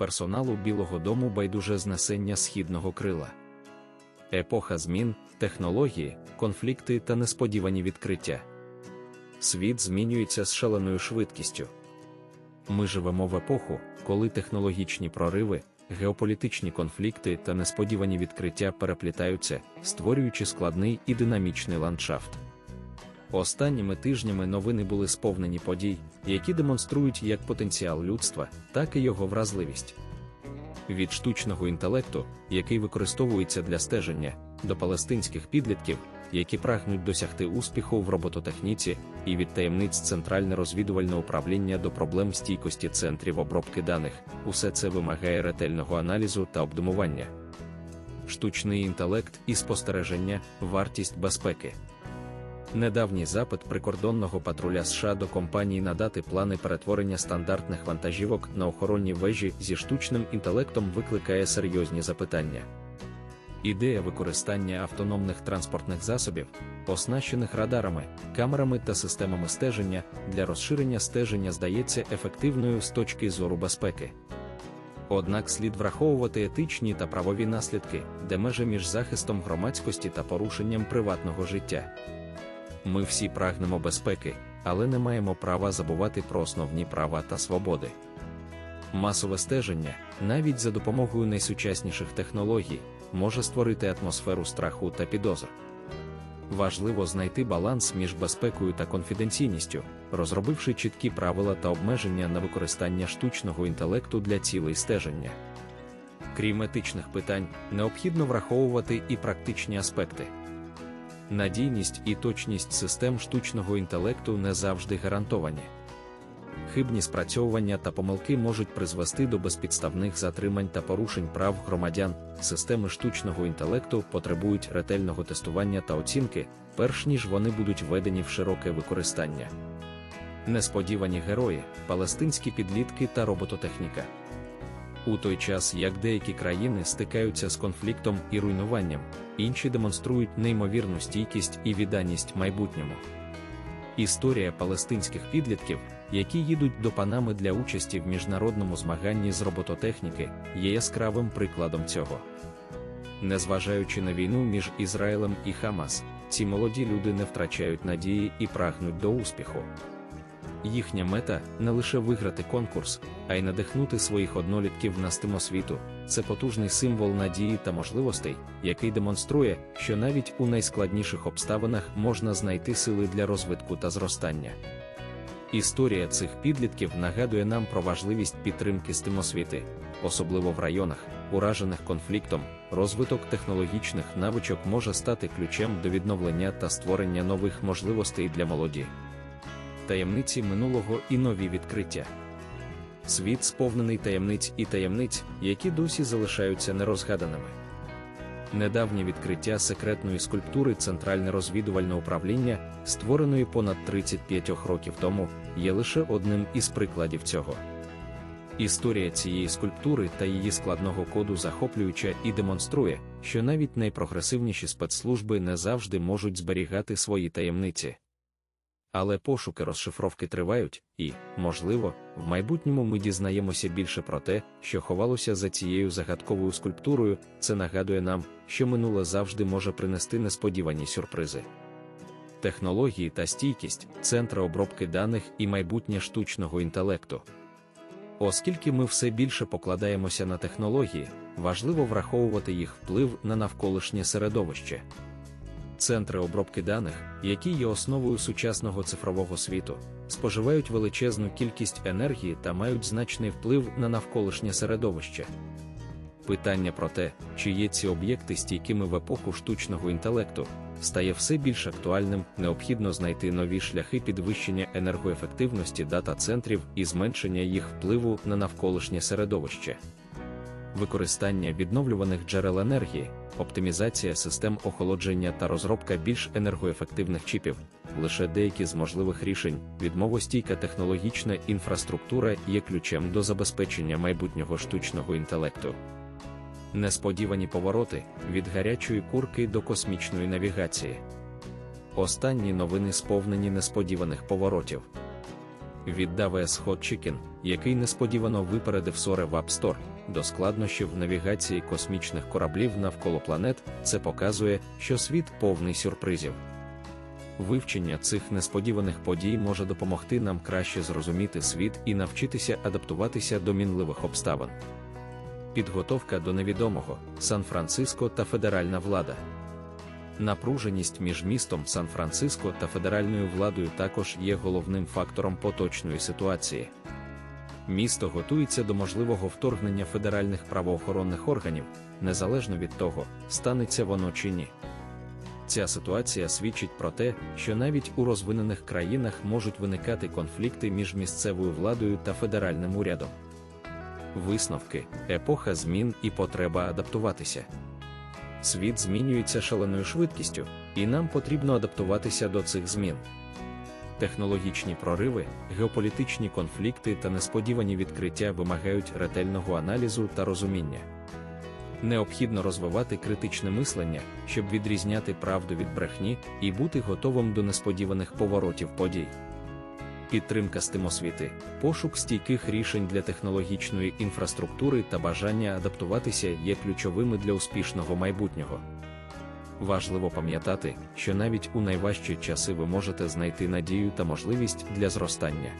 персоналу Білого Дому байдуже знесення східного крила. Епоха змін, технології, конфлікти та несподівані відкриття. Світ змінюється з шаленою швидкістю. Ми живемо в епоху, коли технологічні прориви, геополітичні конфлікти та несподівані відкриття переплітаються, створюючи складний і динамічний ландшафт. Останніми тижнями новини були сповнені подій, які демонструють як потенціал людства, так і його вразливість. Від штучного інтелекту, який використовується для стеження, до палестинських підлітків, які прагнуть досягти успіху в робототехніці, і від таємниць Центральне розвідувальне управління до проблем стійкості центрів обробки даних, усе це вимагає ретельного аналізу та обдумування. Штучний інтелект і спостереження, вартість безпеки. Недавній запит прикордонного патруля США до компанії надати плани перетворення стандартних вантажівок на охоронні вежі зі штучним інтелектом викликає серйозні запитання. Ідея використання автономних транспортних засобів, оснащених радарами, камерами та системами стеження для розширення стеження здається ефективною з точки зору безпеки. Однак слід враховувати етичні та правові наслідки, де межа між захистом громадськості та порушенням приватного життя. Ми всі прагнемо безпеки, але не маємо права забувати про основні права та свободи. Масове стеження, навіть за допомогою найсучасніших технологій, може створити атмосферу страху та підозр. Важливо знайти баланс між безпекою та конфіденційністю, розробивши чіткі правила та обмеження на використання штучного інтелекту для цілей стеження. Крім етичних питань, необхідно враховувати і практичні аспекти. Надійність і точність систем штучного інтелекту не завжди гарантовані. Хибні спрацьовування та помилки можуть призвести до безпідставних затримань та порушень прав громадян. Системи штучного інтелекту потребують ретельного тестування та оцінки, перш ніж вони будуть введені в широке використання. Несподівані герої, палестинські підлітки та робототехніка. У той час, як деякі країни стикаються з конфліктом і руйнуванням, інші демонструють неймовірну стійкість і відданість майбутньому. Історія палестинських підлітків, які їдуть до Панами для участі в міжнародному змаганні з робототехніки, є яскравим прикладом цього. Незважаючи на війну між Ізраїлем і Хамас, ці молоді люди не втрачають надії і прагнуть до успіху. Їхня мета не лише виграти конкурс, а й надихнути своїх однолітків на стимосвіту. Це потужний символ надії та можливостей, який демонструє, що навіть у найскладніших обставинах можна знайти сили для розвитку та зростання. Історія цих підлітків нагадує нам про важливість підтримки стимосвіти, особливо в районах, уражених конфліктом, розвиток технологічних навичок може стати ключем до відновлення та створення нових можливостей для молоді таємниці минулого і нові відкриття. Світ сповнений таємниць і таємниць, які досі залишаються нерозгаданими. Недавнє відкриття секретної скульптури Центральне розвідувальне управління, створеної понад 35 років тому, є лише одним із прикладів цього. Історія цієї скульптури та її складного коду захоплююча і демонструє, що навіть найпрогресивніші спецслужби не завжди можуть зберігати свої таємниці. Але пошуки розшифровки тривають, і, можливо, в майбутньому ми дізнаємося більше про те, що ховалося за цією загадковою скульптурою. Це нагадує нам, що минуле завжди може принести несподівані сюрпризи. Технології та стійкість, центри обробки даних і майбутнє штучного інтелекту. Оскільки ми все більше покладаємося на технології, важливо враховувати їх вплив на навколишнє середовище. Центри обробки даних, які є основою сучасного цифрового світу, споживають величезну кількість енергії та мають значний вплив на навколишнє середовище. Питання про те, чи є ці об'єкти стійкими в епоху штучного інтелекту, стає все більш актуальним, необхідно знайти нові шляхи підвищення енергоефективності дата центрів і зменшення їх впливу на навколишнє середовище використання відновлюваних джерел енергії, оптимізація систем охолодження та розробка більш енергоефективних чіпів, лише деякі з можливих рішень, відмовостійка технологічна інфраструктура є ключем до забезпечення майбутнього штучного інтелекту. Несподівані повороти від гарячої курки до космічної навігації. Останні новини сповнені несподіваних поворотів. від AWS Hot Chicken, який несподівано випередив Соре в App Store, до складнощів в навігації космічних кораблів навколо планет, це показує, що світ повний сюрпризів. Вивчення цих несподіваних подій може допомогти нам краще зрозуміти світ і навчитися адаптуватися до мінливих обставин. Підготовка до невідомого Сан-Франциско та федеральна влада. Напруженість між містом Сан-Франциско та федеральною владою також є головним фактором поточної ситуації. Місто готується до можливого вторгнення федеральних правоохоронних органів, незалежно від того, станеться воно чи ні. Ця ситуація свідчить про те, що навіть у розвинених країнах можуть виникати конфлікти між місцевою владою та федеральним урядом. Висновки, епоха змін і потреба адаптуватися. Світ змінюється шаленою швидкістю, і нам потрібно адаптуватися до цих змін. Технологічні прориви, геополітичні конфлікти та несподівані відкриття вимагають ретельного аналізу та розуміння. Необхідно розвивати критичне мислення, щоб відрізняти правду від брехні і бути готовим до несподіваних поворотів подій. Підтримка стимосвіти, пошук стійких рішень для технологічної інфраструктури та бажання адаптуватися є ключовими для успішного майбутнього. Важливо пам'ятати, що навіть у найважчі часи ви можете знайти надію та можливість для зростання.